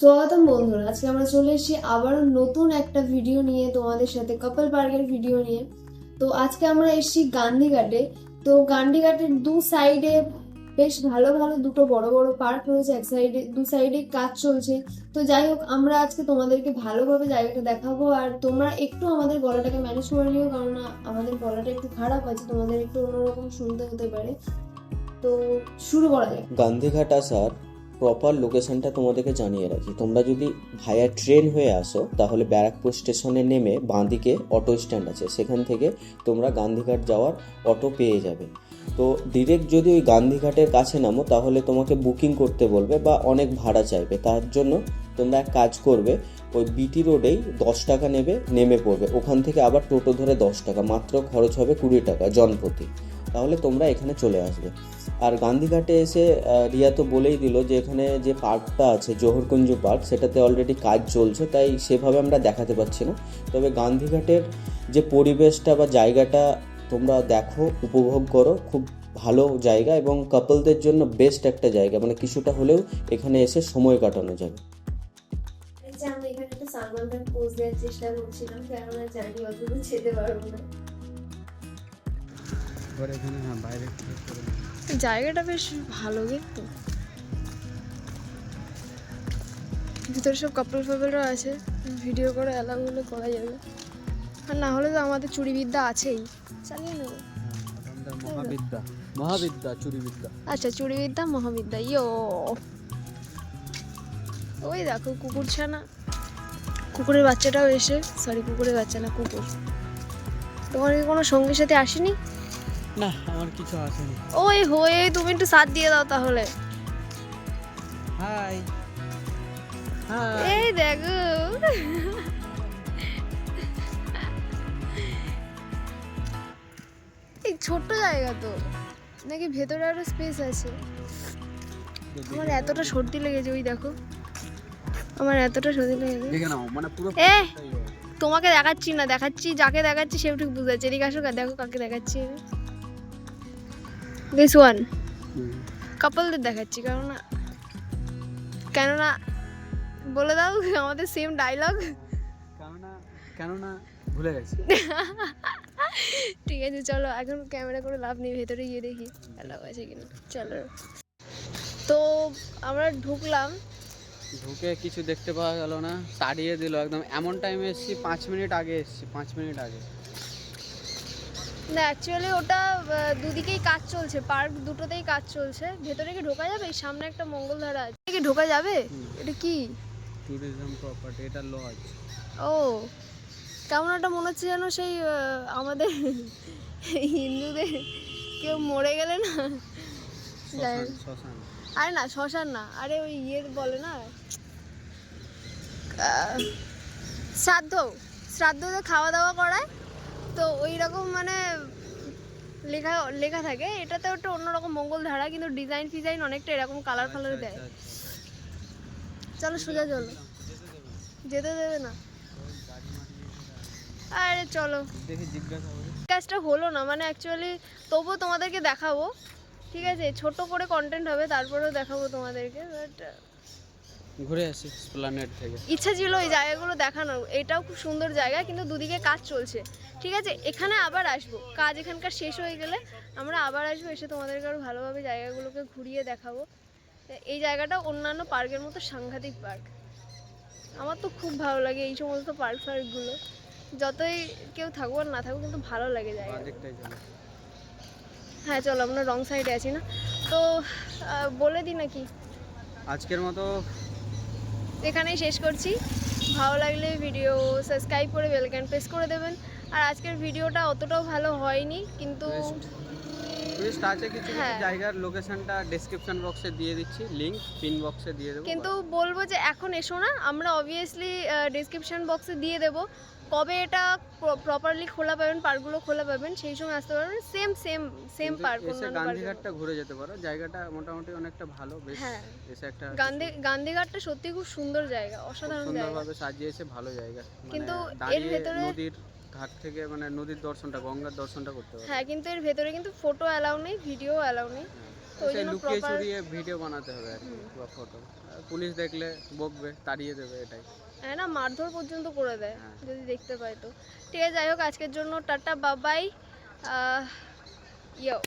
স্বাগতম বন্ধুরা, আজকে আমরা চলে এসেছি আবারও নতুন একটা ভিডিও নিয়ে তোমাদের সাথে কাপল পার্কের ভিডিও নিয়ে। তো আজকে আমরা এসেছি গান্ধীঘাটে। তো গান্ধীঘাটের দু সাইডে বেশ ভালো ভালো দুটো বড় বড় পার্ক রয়েছে, এক সাইডে দু সাইডে কাজ চলছে। তো যাই হোক, আমরা আজকে তোমাদেরকে ভালোভাবে জায়গাটা দেখাবো, আর তোমরা একটু আমাদের গলাটাকে ম্যানেজ করে নিও কারণ আমাদের গলাটা একটু খারাপ আছে, তোমাদের একটু অন্যরকম শুনতে হতে পারে। তো শুরু করা যাক। গান্ধীঘাট আসার প্রপার লোকেশনটা তোমাদেরকে জানিয়ে রাখি। তোমরা যদি ভায়া ট্রেন হয়ে আসো, তাহলে ব্যারাকপুর স্টেশনে নেমে বাঁদিকে অটো স্ট্যান্ড আছে। সেখান থেকে তোমরা গান্ধীঘাট যাওয়ার অটো পেয়ে যাবে। তো ডিরেক্ট যদি ওই গান্ধীঘাটের কাছে নামো, তাহলে তোমাকে বুকিং করতে বলবে বা অনেক ভাড়া চাইবে। তার জন্য তোমরা এক কাজ করবে, ওই বিটি রোডেই দশ টাকা নেবে, নেমে পড়বে। ওখান থেকে আবার টোটো ধরে দশ টাকা। মাত্র খরচ হবে কুড়ি টাকা, জনপ্রতি। তাহলে তোমরা এখানে চলে আসবে। আর গান্ধীঘাটে এসে রিয়া তো বলেই দিল যে এখানে যে পার্কটা আছে, জোহরকুঞ্জ পার্ক, সেটাতে অলরেডি কাজ চলছে, তাই সেভাবে আমরা দেখাতে পারছি না। তবে গান্ধীঘাটের যে পরিবেশটা বা জায়গাটা তোমরা দেখো, উপভোগ করো, খুব ভালো জায়গা এবং কাপলদের জন্য বেস্ট একটা জায়গা মানে কিছুটা হলেও এখানে এসে সময় কাটানো যাবে। সালমান খান পোজ দেওয়ার চেষ্টা করছিলাম, কেননা জানি যেতে পারব না। এবার এখানে হ্যাঁ বাইরে। জায়গাটা বেশ ভালো কিন্তু। ভিতরে সব কাপড় ফাপড়ও আছে ভিডিও করে অ্যালাউ হলে করা যাবে। আর না হলে তো আমাদের চুরিবিদ্যা আছেই। চালিয়ে নেব। মহাবিদ্যা। মহাবিদ্যা চুরিবিদ্যা আচ্ছা চুরিবিদ্যা মহাবিদ্যা ইয়ো। ওই দেখো কুকুর ছানা। কুকুরের বাচ্চাটাও এসে সরি কুকুরের বাচ্চা না কুকুর। তোমার কি কোনো সঙ্গী সাথে আসেনি? না আমার কিছু আসেনি। ওই হয়ে তুমি একটু সাথ দিয়ে দাও তাহলে। হাই। এই দেখো। এই ছোট্ট জায়গা তো। নাকি ভেতরে আরও স্পেস আছে? আমার এতটা সর্দি লেগেছে ওই দেখো। আমার এতটা সর্দি লেগেছে। দেখে নাও মানে পুরো এ তোমাকে দেখাচ্ছি না দেখাচ্ছি যাকে দেখাচ্ছি সে একটু বুঝতে পারছে এদিকে আসো দেখো কাকে দেখাচ্ছি দিস ওয়ান। কাপলদের দেখাচ্ছি কেননা কেননা বলে দাও আমাদের সেম ডায়লগ কেননা কেননা ভুলে গেছি। ঠিক আছে চলো এখন ক্যামেরা করে লাভ নেই ভেতরে গিয়ে দেখি অ্যালাউ আছে কিনা। চলো। তো আমরা ঢুকলাম। ঢুকে কিছু দেখতে পাওয়া গেল না তাড়িয়ে দিল একদম এমন টাইমে এসেছি পাঁচ মিনিট আগে এসেছি পাঁচ মিনিট আগে। না অ্যাকচুয়ালি ওটা দুদিকেই কাজ চলছে পার্ক দুটোতেই কাজ চলছে। ভেতরে কি ঢোকা যাবে? এই সামনে একটা মঙ্গলধারা আছে। কি ঢোকা যাবে? এটা কি? ট্যুরিজম প্রপার্টি এটা লজ ও কেমন একটা মনে হচ্ছে যেন সেই আমাদের হিন্দুদের কেউ মরে গেলে না? আরে না শ্মশান না। আরে ওই ইয়ে বলে না? শ্রাদ্ধ। শ্রাদ্ধতে খাওয়া দাওয়া করায়? তো ওই রকম মানে লেখা লেখা থাকে। এটাতে একটা অন্যরকম মঙ্গল ধারা কিন্তু ডিজাইন ফিজাইন অনেকটা এরকম কালার ফালার আচ্ছা, দেয়। চলো সোজা চলো। যেতে দেবে না। আরে চলো। কাজটা হলো না মানে অ্যাকচুয়ালি তবুও তোমাদেরকে দেখাবো ঠিক আছে? ছোট করে কন্টেন্ট হবে তারপরেও দেখাবো তোমাদেরকে বাট ঘুরে আসি স্প্লানেট থেকে। ইচ্ছা ছিল এই জায়গাগুলো দেখানোর। এটাও খুব সুন্দর জায়গা কিন্তু দুদিকে কাজ চলছে। ঠিক আছে এখানে আবার আসব। কাজ এখানকার শেষ হয়ে গেলে আমরা আবার আসব এসে তোমাদেরকে আরও ভালোভাবে জায়গাগুলোকে ঘুরিয়ে দেখাবো। তো এই জায়গাটা অন্যান্য পার্কের মতো সাংঘাতিক পার্ক। আমার তো খুব ভালো লাগে এই সমস্ত পার্ক ফার্কগুলো। যতই কেউ থাকুক আর না থাকুক কিন্তু ভালো লাগে জায়গা। হ্যাঁ চলো আমরা রং সাইডে আছি না। তো বলে দিই নাকি? আজকের মতো এখানেই শেষ করছি। ভালো লাগলে ভিডিও সাবস্ক্রাইব করে বেলকান প্রেস করে দেবেন। আর আজকের ভিডিওটা অতটাও ভালো হয়নি, কিন্তু টুরিস্ট আছে কিছু হ্যাঁ। জায়গার লোকেশনটা ডেসক্রিপশন বক্সে দিয়ে দিচ্ছি লিংক পিন বক্সে দিয়ে দেবো কিন্তু বলব যে এখন এসো না আমরা অবভিয়াসলি ডিসক্রিপশন বক্সে দিয়ে দেবো। কবে এটা প্রপারলি খোলা পাবেন পার্কগুলো খোলা পাবেন সেই সময় আসতে পারবেন। সেম সেম সেম পার্ক এসে গান্ধীঘাটটা ঘুরে যেতে পারো। জায়গাটা মোটামুটি অনেকটা ভালো বেশ হ্যাঁ। এসে একটা গান্ধী গান্ধীঘাটটা সত্যি খুব সুন্দর জায়গা অসাধারণ জায়গা। সুন্দরভাবে সাজিয়েছে ভালো জায়গা। মানে কিন্তু এর ভেতরে- নদীর ঘাট থেকে মানে নদীর দর্শনটা গঙ্গার দর্শনটা করতে হবে হ্যাঁ কিন্তু এর ভেতরে কিন্তু ফটো অ্যালাউ নেই ভিডিও অ্যালাউ নেই। তো ওই জন্য লুকিয়ে চুরিয়ে ভিডিও বানাতে হবে আর কি বা ফটো পুলিশ দেখলে বকবে তাড়িয়ে দেবে এটাই। হ্যাঁ না মারধর পর্যন্ত করে দেয় হ্যাঁ। যদি দেখতে পায় তো। ঠিক আছে যাই হোক আজকের জন্য টাটা বাবাই। ইয়ো।